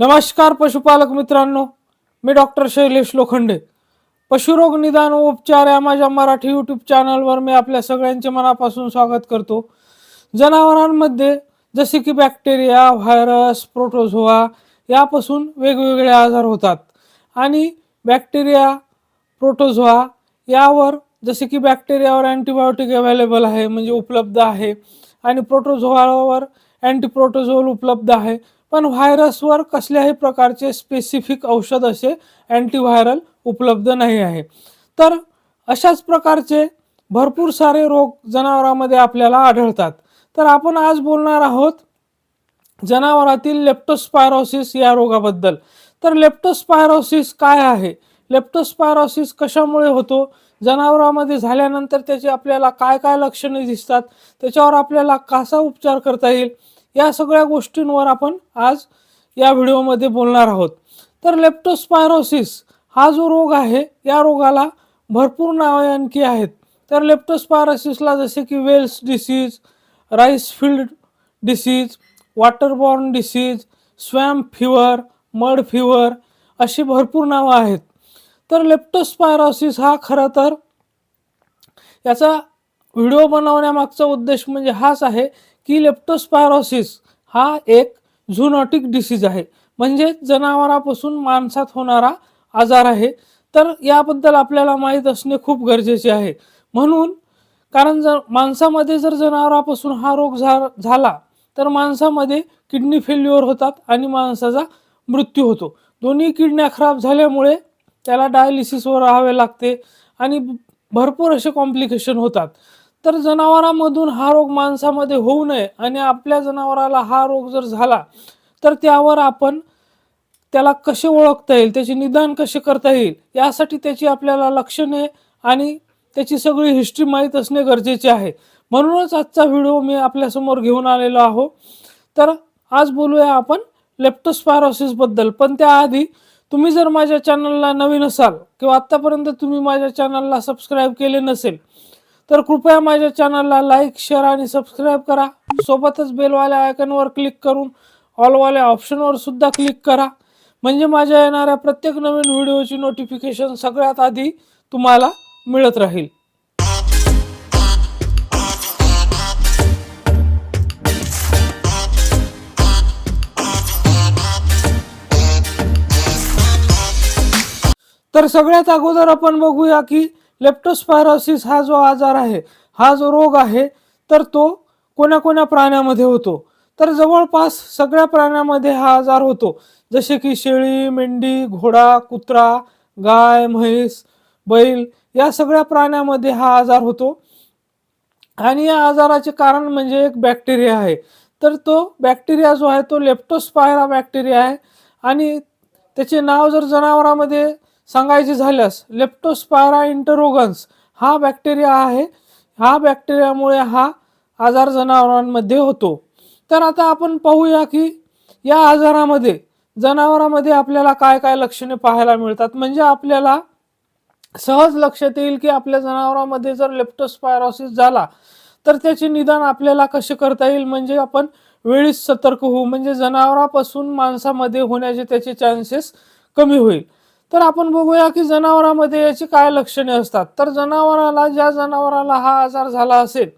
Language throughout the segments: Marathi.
नमस्कार पशुपालक मित्रांनो. मी डॉक्टर शैलेश लोखंडे. पशुरोग निदान व उपचार या माझ्या मराठी यूट्यूब चॅनलवर मी आपल्या सगळ्यांचे मनापासून स्वागत करतो. जनावरांमध्ये जसे की बॅक्टेरिया व्हायरस प्रोटोझोआ यापासून वेगवेगळे आजार होतात. आणि बॅक्टेरिया प्रोटोझोआ यावर जसे की बॅक्टेरियावर अँटीबायोटिक अवेलेबल आहे म्हणजे उपलब्ध आहे. आणि प्रोटोझोआवर अँटीप्रोटोझोल उपलब्ध आहे. पण व्हायरसवर कसल्याही प्रकारचे स्पेसिफिक औषध असे अँटीव्हायरल उपलब्ध नाही आहे. तर अशाच प्रकारचे भरपूर सारे रोग जनावरांमध्ये आपल्याला आढळतात. तर आपण आज बोलणार आहोत जनावरातील लेप्टोस्पायरोसिस या रोगाबद्दल. तर लेप्टोस्पायरोसिस काय आहे? लेप्टोस्पायरोसिस कशामुळे होतो? जनावरामध्ये झाल्यानंतर त्याचे आपल्याला काय काय लक्षणे दिसतात? त्याच्यावर आपल्याला कसा उपचार करता येईल? या सगळ्या गोष्टींवर आपण आज या व्हिडिओमध्ये बोलणार आहोत. तर लेप्टोस्पायरोसिस हा जो रोग आहे या रोगाला भरपूर नावे आणखी आहेत. तर लेप्टोस्पायरोसिसला जसे की Weil's disease rice field disease waterborne disease swamp fever mud fever अशी भरपूर नावं आहेत. तर लेप्टोस्पायरोसिस हा खरं तर याचा व्हिडिओ बनवण्यामागचा उद्देश म्हणजे हाच आहे की लेप्टोस्पायरोसिस हा एक झुनॉटिक डिसीज आहे. म्हणजे जनावरापासून माणसात होणारा आजार आहे. तर याबद्दल आपल्याला माहीत असणे खूप गरजेचे आहे. म्हणून कारण जर माणसामध्ये जर जनावरापासून हा रोग झाला तर माणसामध्ये किडनी फेल्युअर होतात आणि माणसाचा मृत्यू होतो. दोन्ही किडन्या खराब झाल्यामुळे त्याला डायलिसिसवर राहावे लागते आणि भरपूर असे कॉम्प्लिकेशन होतात. तर जनावरांमधून हा रोग माणसामध्ये होऊ नये आणि आपल्या जनावराला हा रोग जर झाला तर त्यावर आपण त्याला कसे ओळखता येईल त्याचे निदान कसे करता येईल यासाठी त्याची आपल्याला लक्षणे आणि त्याची सगळी हिस्ट्री माहीत असणे गरजेचे आहे. म्हणूनच आजचा व्हिडिओ मी आपल्यासमोर घेऊन आलेलो आहो. तर आज बोलूया आपण लेप्टोस्पायरोसिसबद्दल पण त्याआधी तुम्ही जर माझ्या चॅनलला नवीन असाल किंवा आत्तापर्यंत तुम्ही माझ्या चॅनलला सबस्क्राईब केले नसेल तर कृपया माझ्या चॅनलला लाईक शेअर आणि सबस्क्राईब करा. सोबतच बेलवाल्या आयकनवर क्लिक करून ऑलवाल्या ऑप्शनवर सुद्धा क्लिक करा. म्हणजे माझ्या येणाऱ्या प्रत्येक नवीन व्हिडिओची नोटिफिकेशन सगळ्यात आधी तुम्हाला मिळत राहील. तर सगळ्यात अगोदर आपण बघूया की लेप्टोस्पायरोसिस हा जो आजार आहे हा जो रोग आहे तर तो कोण्या कोण्या प्राण्यामध्ये होतो? तर जवळपास सगळ्या प्राण्यामध्ये हा आजार होतो. जसे की शेळी मेंढी घोडा कुत्रा गाय म्हैस बैल या सगळ्या प्राण्यामध्ये हा आजार होतो. आणि या आजाराचे कारण म्हणजे एक बॅक्टेरिया आहे. तर तो बॅक्टेरिया जो आहे तो लेप्टोस्पायरा बॅक्टेरिया आहे. आणि त्याचे नाव जर जनावरांमध्ये सांगायचे झाल्यास लेप्टोस्पायरा इंटरोगन्स हा बॅक्टेरिया आहे. हा बॅक्टेरियामुळे हा आजार जनावरांमध्ये होतो. तर आता आपण पाहूया की या आजारामध्ये जनावरांमध्ये आपल्याला काय काय लक्षणे पाहायला मिळतात? म्हणजे आपल्याला सहज लक्षात येईल की आपल्या जनावरांमध्ये जर लेप्टोस्पायरोसिस झाला तर त्याचे निदान आपल्याला कसे करता येईल? म्हणजे आपण वेळीच सतर्क होऊ. म्हणजे जनावरापासून माणसामध्ये होण्याचे त्याचे चान्सेस कमी होईल. तर आपण बघूया की जनावरांमध्ये याची काय लक्षणे असतात. तर जनावराला ज्या जनावराला हा आजार झाला असेल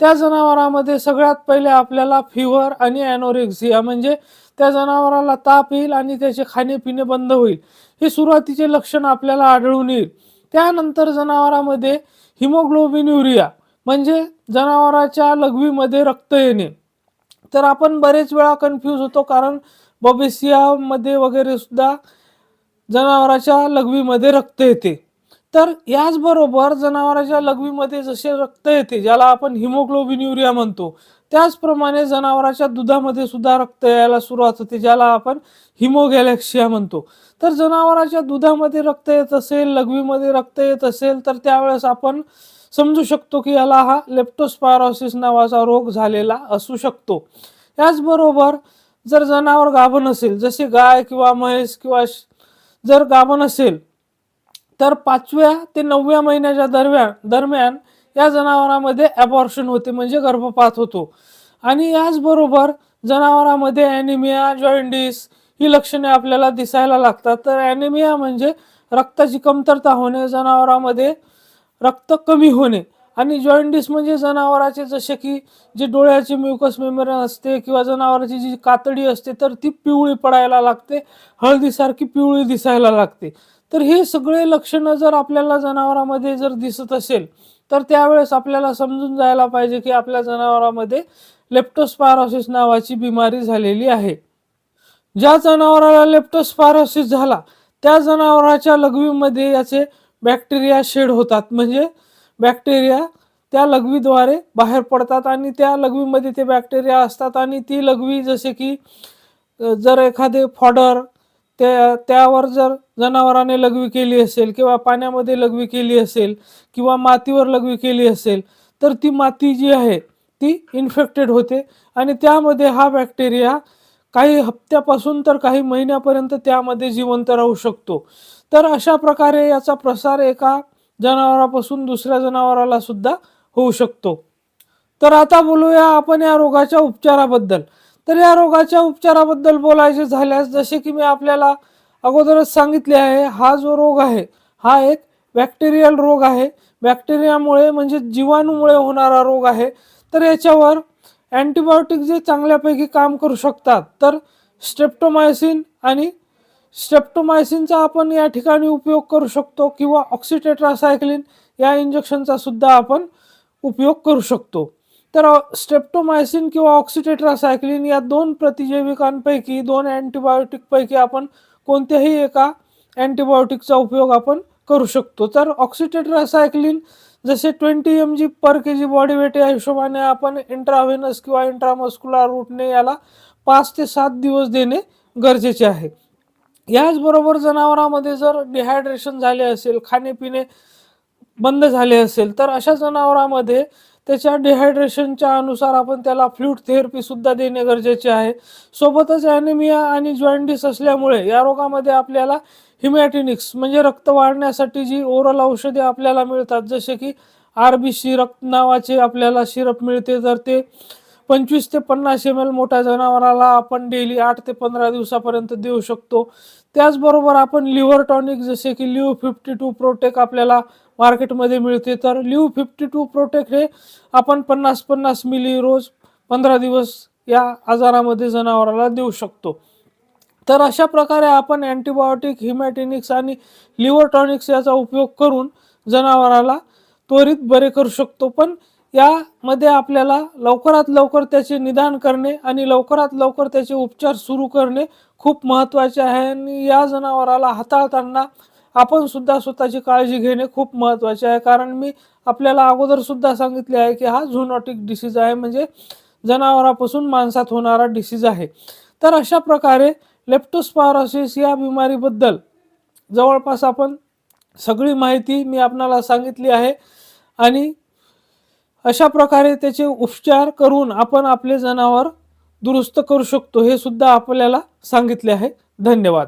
त्या जनावरांमध्ये सगळ्यात पहिले आपल्याला फिवर आणि ॲनोरेक्झिया म्हणजे त्या जनावराला ताप येईल आणि त्याचे खाणेपिणे बंद होईल. हे सुरुवातीचे लक्षण आपल्याला आढळून येईल. त्यानंतर जनावरांमध्ये हिमोग्लोबिन युरिया म्हणजे जनावराच्या लघवीमध्ये रक्त येणे. तर आपण बरेच वेळा कन्फ्यूज होतो कारण बबेसियामध्ये वगैरे सुद्धा जनावराच्या लघवीमध्ये रक्त येते. तर याचबरोबर जनावराच्या लघवीमध्ये जसे रक्त येते ज्याला आपण हिमोग्लोबिन युरिया म्हणतो त्याचप्रमाणे जनावराच्या दुधामध्ये सुद्धा रक्त यायला सुरुवात होते ज्याला आपण हिमोगॅलेक्सिया म्हणतो. तर जनावराच्या दुधामध्ये रक्त येत असेल लघवीमध्ये रक्त येत असेल तर त्यावेळेस आपण समजू शकतो की याला हा लेप्टोस्पायरोसिस नावाचा रोग झालेला असू शकतो. याचबरोबर जर जनावर गाभण असेल जसे गाय किंवा म्हैस किंवा जर गाभण असेल तर पाचव्या ते नवव्या महिन्याच्या दरम्यान दरम्यान या जनावरांमध्ये ॲबॉर्शन होते म्हणजे गर्भपात होतो. आणि याचबरोबर जनावरांमध्ये ॲनिमिया जॉइंडिस ही लक्षणे आपल्याला दिसायला लागतात. तर ॲनिमिया म्हणजे रक्ताची कमतरता होणे जनावरांमध्ये रक्त कमी होणे. आणि जॉइंडिस म्हणजे जनावराचे जसे की जे डोळ्याची म्युकस मेमरी असते किंवा जनावराची जी कातडी असते तर ती पिवळी पडायला लागते हळदीसारखी पिवळी दिसायला लागते. तर हे सगळे लक्षणं जर आपल्याला जनावरामध्ये जर दिसत असेल तर त्यावेळेस आपल्याला समजून जायला पाहिजे की आपल्या जनावरामध्ये लेप्टोस्पायरोसिस नावाची बिमारी झालेली आहे. ज्या जनावराला लेप्टोस्पायरोसिस झाला त्या जनावराच्या लघवीमध्ये याचे बॅक्टेरिया शेड होतात. म्हणजे बॅक्टेरिया त्या लघवीद्वारे बाहेर पडतात आणि त्या लघवीमध्ये ते बॅक्टेरिया असतात आणि ती लघवी जसे की जर एखादे फॉडर त्या त्यावर जर जनावराने लघवी केली असेल किंवा पाण्यामध्ये लघवी केली असेल किंवा मातीवर लघवी केली असेल तर ती माती जी आहे ती इन्फेक्टेड होते आणि त्यामध्ये हा बॅक्टेरिया काही हप्त्यापासून तर काही महिन्यापर्यंत त्यामध्ये जिवंत राहू शकतो. तर अशा प्रकारे याचा प्रसार एका जनावरापासून दुसऱ्या जनावराला सुद्धा होऊ शकतो. तर आता बोलूया आपण या रोगाच्या उपचाराबद्दल. तर या रोगाच्या उपचाराबद्दल बोलायचे झाल्यास जसे की मी आपल्याला अगोदरच सांगितले आहे हा जो रोग आहे हा एक बॅक्टेरियल रोग आहे. बॅक्टेरियामुळे म्हणजे जीवाणूमुळे होणारा रोग आहे. तर याच्यावर अँटीबायोटिक जे चांगल्यापैकी काम करू शकतात तर स्ट्रेप्टोमायसिन आणि स्ट्रेप्टोमायसिनचा आपण या ठिकाणी उपयोग करू शकतो किंवा ऑक्सिटेट्रासायक्लिन या इंजेक्शनचा सुद्धा आपण उपयोग करू शकतो. तर स्ट्रेप्टोमायसिन किंवा ऑक्सिटेट्रासायक्लिन या दोन प्रतिजैविकांपैकी दोन अँटीबायोटिकपैकी आपण कोणत्याही एका अँटीबायोटिकचा उपयोग आपण करू शकतो. तर ऑक्सिटेट्रासायक्लिन जसे twenty M G per K G body weight या हिशोबाने आपण इंट्राव्हेनस किंवा इंट्रामस्क्युलर रूटने याला पाच ते सात दिवस देणे गरजेचे आहे. याचबरोबर जनावरांमध्ये जर डिहायड्रेशन झाले असेल खाणेपिणे बंद झाले असेल तर अशा जनावरांमध्ये त्याच्या डिहायड्रेशनच्या अनुसार आपण त्याला फ्लूट थेरपी सुद्धा देणे गरजेचे आहे. सोबतच ॲनिमिया आणि जॉईंटिस असल्यामुळे या रोगामध्ये आपल्याला हिमॅटिनिक्स म्हणजे रक्त वाढण्यासाठी जी ओरल औषधे आपल्याला मिळतात जसे की आर बी सी रक्त नावाचे आपल्याला सिरप मिळते तर ते पंचवीस ते पन्नास एम एल मोठ्या जनावराला आपण डेली आठ ते पंधरा दिवसापर्यंत देऊ शकतो. त्याचबरोबर आपण लिव्हर टॉनिक जसे की लिव्ह फिफ्टी टू प्रोटेक आपल्याला मार्केटमध्ये मिळते. तर लिव्ह फिफ्टी टू प्रोटेक हे आपण पन्नास पन्नास मिली रोज पंधरा दिवस या आजारामध्ये जनावराला देऊ शकतो. तर अशा प्रकारे आपण अँटीबायोटिक हिमॅटिनिक्स आणि लिव्हर टॉनिक्स याचा उपयोग करून जनावराला त्वरित बरे करू शकतो. पण यामध्ये आपल्याला लवकरात लवकर त्याचे निदान करणे आणि लवकरात लवकर त्याचे उपचार सुरू करणे खूप महत्त्वाचे आहे. आणि या जनावराला हाताळताना आपण सुद्धा स्वतःची काळजी घेणे खूप महत्त्वाचे आहे. कारण मी आपल्याला अगोदर सुद्धा सांगितले आहे की हा झुनॉटिक डिसीज आहे. म्हणजे जनावरापासून माणसात होणारा डिसीज आहे. तर अशा प्रकारे लेप्टोस्पायरोसिस या बिमारीबद्दल जवळपास आपण सगळी माहिती मी आपणाला सांगितली आहे. आणि अशा प्रकारे त्याचे उपचार करून आपण आपले जनावर दुरुस्त करू शकतो हे सुद्धा आपल्याला सांगितले आहे. धन्यवाद.